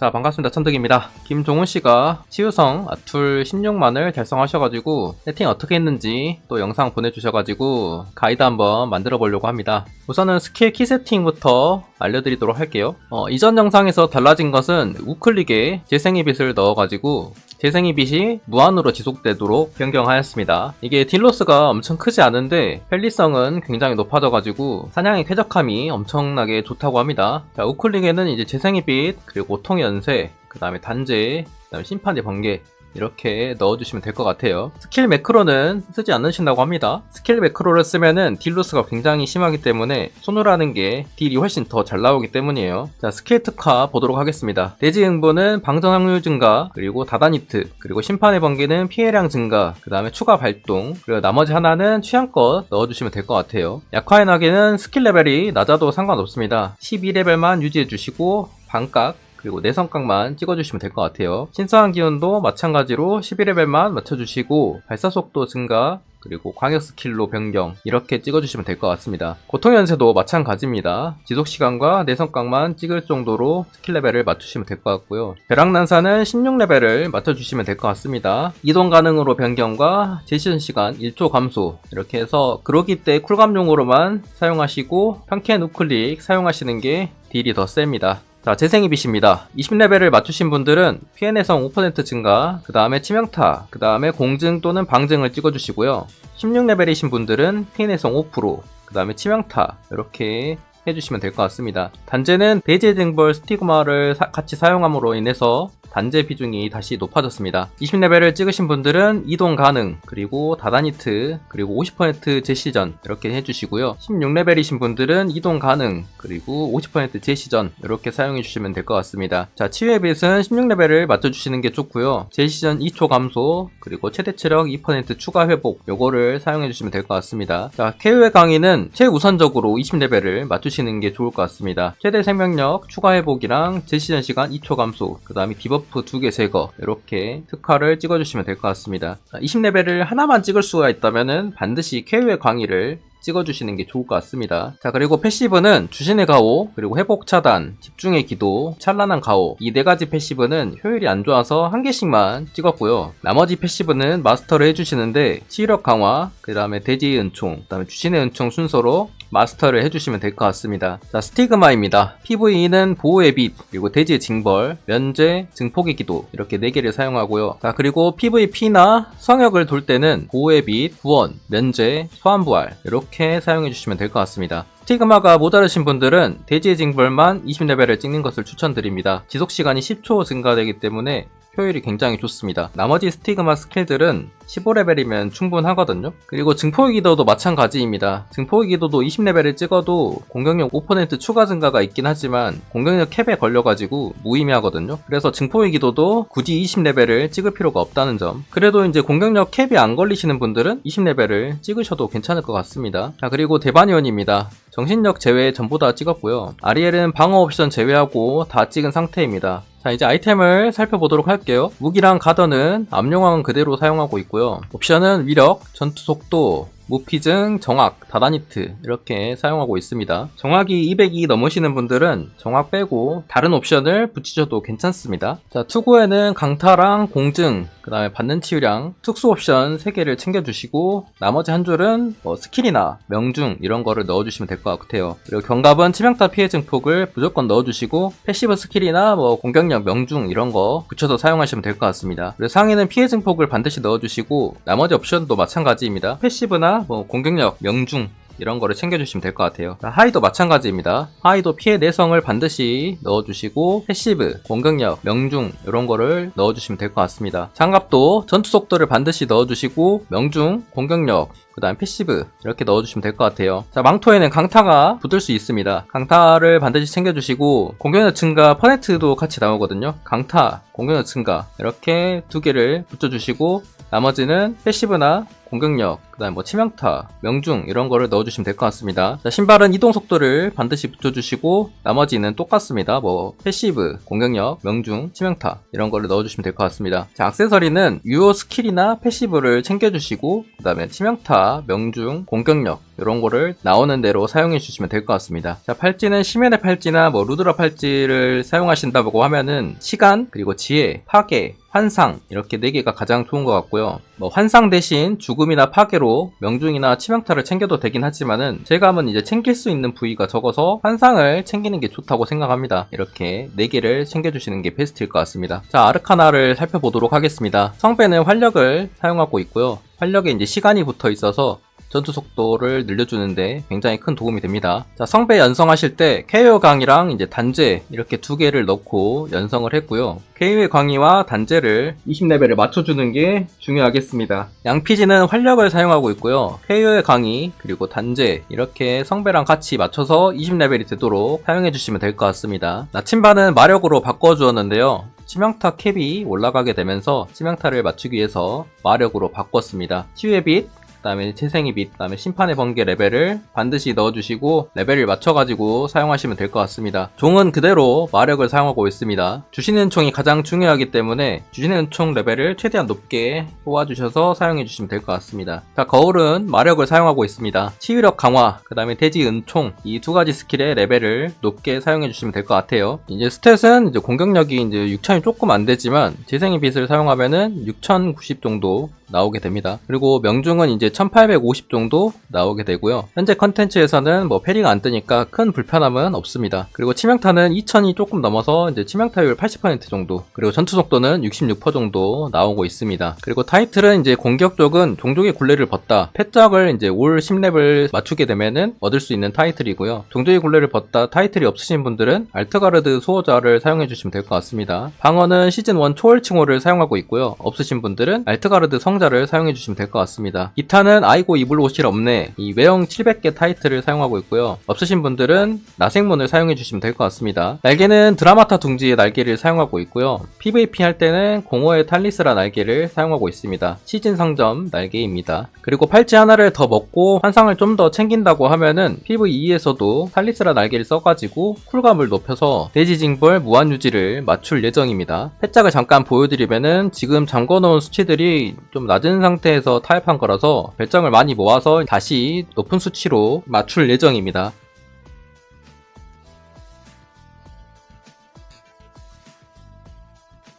자 반갑습니다. 천득입니다. 김종훈 씨가 치유성 아툴 16만을 달성하셔가지고 세팅 어떻게 했는지 또 영상 보내주셔가지고 가이드 한번 만들어 보려고 합니다. 우선은 스킬 키 세팅부터 알려드리도록 할게요 어, 이전 영상에서 달라진 것은 우클릭에 재생의 빛을 넣어가지고 재생의 빛이 무한으로 지속되도록 변경하였습니다. 이게 딜로스가 엄청 크지 않은데 편리성은 굉장히 높아져가지고 사냥의 쾌적함이 엄청나게 좋다고 합니다. 자, 우클릭에는 이제 재생의 빛, 그리고 고통의 연쇄, 그 다음에 단죄, 그 다음에 심판의 번개, 이렇게 넣어주시면 될 것 같아요. 스킬 매크로는 쓰지 않으신다고 합니다. 스킬 매크로를 쓰면은 딜로스가 굉장히 심하기 때문에 손으로 하는 게 딜이 훨씬 더 잘 나오기 때문이에요. 자, 스킬 특화 보도록 하겠습니다. 대지 응보는 방전 확률 증가, 그리고 다다니트, 그리고 심판의 번개는 피해량 증가, 그 다음에 추가 발동, 그리고 나머지 하나는 취향껏 넣어주시면 될 것 같아요. 약화의 낙에는 스킬 레벨이 낮아도 상관없습니다. 12레벨만 유지해주시고 반각, 그리고 내성각만 찍어주시면 될 것 같아요. 신성한 기운도 마찬가지로 11레벨만 맞춰주시고 발사속도 증가 그리고 광역 스킬로 변경 이렇게 찍어주시면 될 것 같습니다. 고통 연쇄도 마찬가지입니다. 지속 시간과 내성각만 찍을 정도로 스킬 레벨을 맞추시면 될 것 같고요. 벼락 난사는 16레벨을 맞춰주시면 될 것 같습니다. 이동 가능으로 변경과 제시전 시간 1초 감소 이렇게 해서 그러기 때 쿨감용으로만 사용하시고 평캔 우클릭 사용하시는 게 딜이 더 셉니다. 자, 재생의 빛입니다. 20레벨을 맞추신 분들은 피해 내성 5% 증가, 그 다음에 치명타, 그 다음에 공증 또는 방증을 찍어주시고요. 16레벨이신 분들은 피해 내성 5%, 그 다음에 치명타, 이렇게 해주시면 될 것 같습니다. 단제는 대제 징벌 스티그마를 사- 같이 사용함으로 인해서 단제 비중이 다시 높아졌습니다. 20레벨을 찍으신 분들은 이동 가능, 그리고 다다니트, 그리고 50% 제시전 이렇게 해주시고요. 16레벨이신 분들은 이동 가능, 그리고 50% 제시전 이렇게 사용해 주시면 될 것 같습니다. 자, 치유의 빛은 16레벨을 맞춰주시는 게 좋고요. 제시전 2초 감소, 그리고 최대 체력 2% 추가 회복 요거를 사용해 주시면 될 것 같습니다. 자, KO의 강의는 최우선적으로 20레벨을 맞추시는 게 좋을 것 같습니다. 최대 생명력 추가 회복이랑 제시전 시간 2초 감소, 그 다음에 디버 프 2개 제거 이렇게 특화를 찍어주시면 될 것 같습니다. 20레벨을 하나만 찍을 수가 있다면은 반드시 KO의 강의를 찍어주시는 게 좋을 것 같습니다. 자, 그리고 패시브는 주신의 가오, 그리고 회복 차단, 집중의 기도, 찬란한 가오. 이 네 가지 패시브는 효율이 안 좋아서 한 개씩만 찍었고요. 나머지 패시브는 마스터를 해주시는데, 치유력 강화, 그 다음에 대지의 은총, 그 다음에 주신의 은총 순서로 마스터를 해주시면 될 것 같습니다. 자, 스티그마입니다. PVE는 보호의 빛, 그리고 대지의 징벌, 면제, 증폭의 기도, 이렇게 4개를 사용하고요. 자, 그리고 PVP나 성역을 돌 때는 보호의 빛, 구원, 면제, 소환부활, 이렇게 사용해 주시면 될 것 같습니다. 스티그마가 모자르신 분들은 대지의 징벌만 20레벨을 찍는 것을 추천드립니다. 지속시간이 10초 증가되기 때문에 효율이 굉장히 좋습니다. 나머지 스티그마 스킬들은 15레벨이면 충분하거든요. 그리고 증폭의 기도도 마찬가지입니다. 증폭의 기도도 20레벨을 찍어도 공격력 5% 추가 증가가 있긴 하지만 공격력 캡에 걸려가지고 무의미하거든요. 그래서 증폭의 기도도 굳이 20레벨을 찍을 필요가 없다는 점. 그래도 이제 공격력 캡이 안 걸리시는 분들은 20레벨을 찍으셔도 괜찮을 것 같습니다. 자 그리고 대바니온입니다. 정신력 제외 전부 다 찍었고요. 아리엘은 방어 옵션 제외하고 다 찍은 상태입니다. 자 이제 아이템을 살펴보도록 할게요 무기랑 가던은 암용왕은 그대로 사용하고 있고요 옵션은 위력, 전투 속도, 무피증, 정확, 다다니트 이렇게 사용하고 있습니다. 정확이 200이 넘으시는 분들은 정확 빼고 다른 옵션을 붙이셔도 괜찮습니다. 자 투구에는 강타랑 공증 그 다음에 받는 치유량 특수 옵션 3개를 챙겨주시고 나머지 한 줄은 뭐 스킬이나 명중 이런 거를 넣어주시면 될 것 같아요. 그리고 경갑은 치명타 피해 증폭을 무조건 넣어주시고 패시브 스킬이나 뭐 공격력 명중 이런 거 붙여서 사용하시면 될 것 같습니다. 그리고 상위는 피해 증폭을 반드시 넣어주시고 나머지 옵션도 마찬가지입니다. 패시브나 뭐 공격력 명중 이런 거를 챙겨주시면 될 것 같아요. 자, 하이도 마찬가지입니다. 하이도 피해 내성을 반드시 넣어주시고 패시브, 공격력, 명중 이런 거를 넣어주시면 될 것 같습니다. 장갑도 전투 속도를 반드시 넣어주시고 명중, 공격력, 그 다음 패시브 이렇게 넣어주시면 될 것 같아요 자 망토에는 강타가 붙을 수 있습니다 강타를 반드시 챙겨주시고 공격력 증가 퍼네트도 같이 나오거든요 강타 공격력 증가 이렇게 두 개를 붙여주시고 나머지는 패시브나 공격력, 그 다음에 뭐 치명타, 명중 이런 거를 넣어주시면 될 것 같습니다. 자, 신발은 이동 속도를 반드시 붙여주시고 나머지는 똑같습니다. 뭐 패시브, 공격력, 명중, 치명타 이런 거를 넣어주시면 될 것 같습니다. 자, 액세서리는 유효 스킬이나 패시브를 챙겨주시고 그 다음에 치명타, 명중, 공격력 이런 거를 나오는 대로 사용해 주시면 될 것 같습니다. 자, 팔찌는 시멘의 팔찌나 뭐 루드라 팔찌를 사용하신다고 하면은 시간, 그리고 지혜, 파괴, 환상 이렇게 네 개가 가장 좋은 것 같고요. 뭐 환상 대신 죽음이나 파괴로 명중이나 치명타를 챙겨도 되긴 하지만은 제감은 이제 챙길 수 있는 부위가 적어서 환상을 챙기는 게 좋다고 생각합니다. 이렇게 네 개를 챙겨주시는 게 베스트일 것 같습니다. 자 아르카나를 살펴보도록 하겠습니다. 성배는 활력을 사용하고 있고요. 활력에 이제 시간이 붙어 있어서 전투 속도를 늘려주는데 굉장히 큰 도움이 됩니다. 자, 성배 연성하실 때 KO 강이랑 이제 단제 이렇게 두 개를 넣고 연성을 했고요. KO의 강의와 단제를 20레벨에 맞춰주는 게 중요하겠습니다. 양피지는 활력을 사용하고 있고요. KO의 강의 그리고 단제 이렇게 성배랑 같이 맞춰서 20레벨이 되도록 사용해 주시면 될 것 같습니다. 나침반은 마력으로 바꿔주었는데요. 치명타 캡이 올라가게 되면서 치명타를 맞추기 위해서 마력으로 바꿨습니다. 치유의 빛, 그 다음에 재생의 빛, 그 다음에 심판의 번개 레벨을 반드시 넣어주시고 레벨을 맞춰가지고 사용하시면 될 것 같습니다. 종은 그대로 마력을 사용하고 있습니다. 주시는 총이 가장 중요하기 때문에 주시는 총 레벨을 최대한 높게 뽑아주셔서 사용해주시면 될 것 같습니다. 자, 거울은 마력을 사용하고 있습니다. 치유력 강화, 그 다음에 대지 은총 이 두 가지 스킬의 레벨을 높게 사용해주시면 될 것 같아요. 이제 스탯은 이제 공격력이 이제 6000이 조금 안 되지만 재생의 빛을 사용하면은 6090 정도 나오게 됩니다. 그리고 명중은 이제 1850 정도 나오게 되고요. 현재 컨텐츠에서는 뭐 페리가 안 뜨니까 큰 불편함은 없습니다. 그리고 치명타는 2000이 조금 넘어서 이제 치명타율 80% 정도, 그리고 전투 속도는 66% 정도 나오고 있습니다. 그리고 타이틀은 이제 공격 쪽은 종족의 굴레를 벗다, 패짝을 이제 올 10렙을 맞추게 되면은 얻을 수 있는 타이틀이고요. 종족의 굴레를 벗다 타이틀이 없으신 분들은 알트가르드 수호자를 사용해 주시면 될 것 같습니다. 방어는 시즌 1 초월칭호를 사용하고 있고요. 없으신 분들은 알트가르드 성 상자를 사용해 주시면 될 것 같습니다. 기타 는 아이고 입을 옷이 없네 이 외형 700개 타이틀을 사용하고 있고요. 없으신 분들은 나생문을 사용해 주시면 될 것 같습니다. 날개는 드라마타 둥지의 날개를 사용하고 있고요. PVP 할 때는 공허의 탈리스라 날개를 사용하고 있습니다. 시즌 상점 날개입니다. 그리고 팔찌 하나를 더 먹고 환상을 좀 더 챙긴다고 하면은 PVE에서도 탈리스라 날개를 써가지고 쿨감을 높여서 대지징벌 무한유지를 맞출 예정입니다. 패짝을 잠깐 보여드리면은 지금 잠궈놓은 수치들이 좀 낮은 상태에서 타협한 거라서 별점을 많이 모아서 다시 높은 수치로 맞출 예정입니다.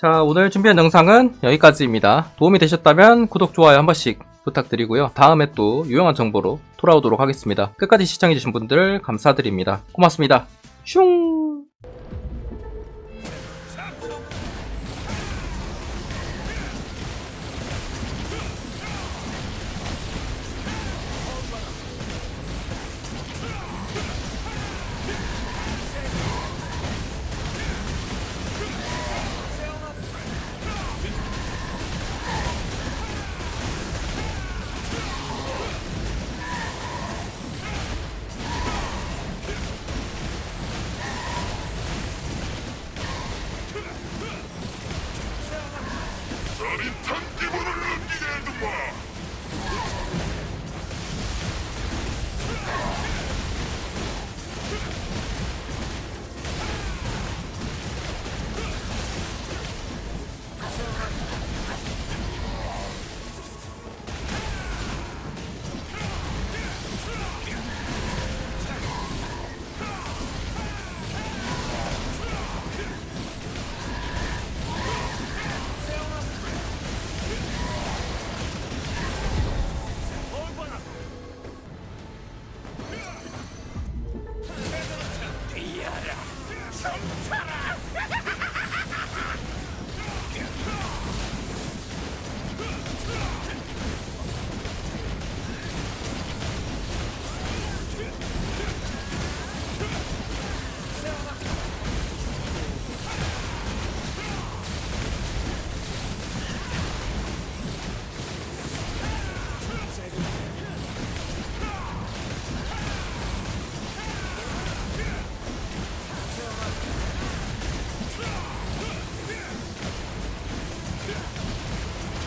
자, 오늘 준비한 영상은 여기까지입니다. 도움이 되셨다면 구독, 좋아요 한 번씩 부탁드리고요. 다음에 또 유용한 정보로 돌아오도록 하겠습니다. 끝까지 시청해주신 분들 감사드립니다. 고맙습니다. 슝!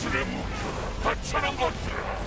사슬에 묶여 하찮은 것들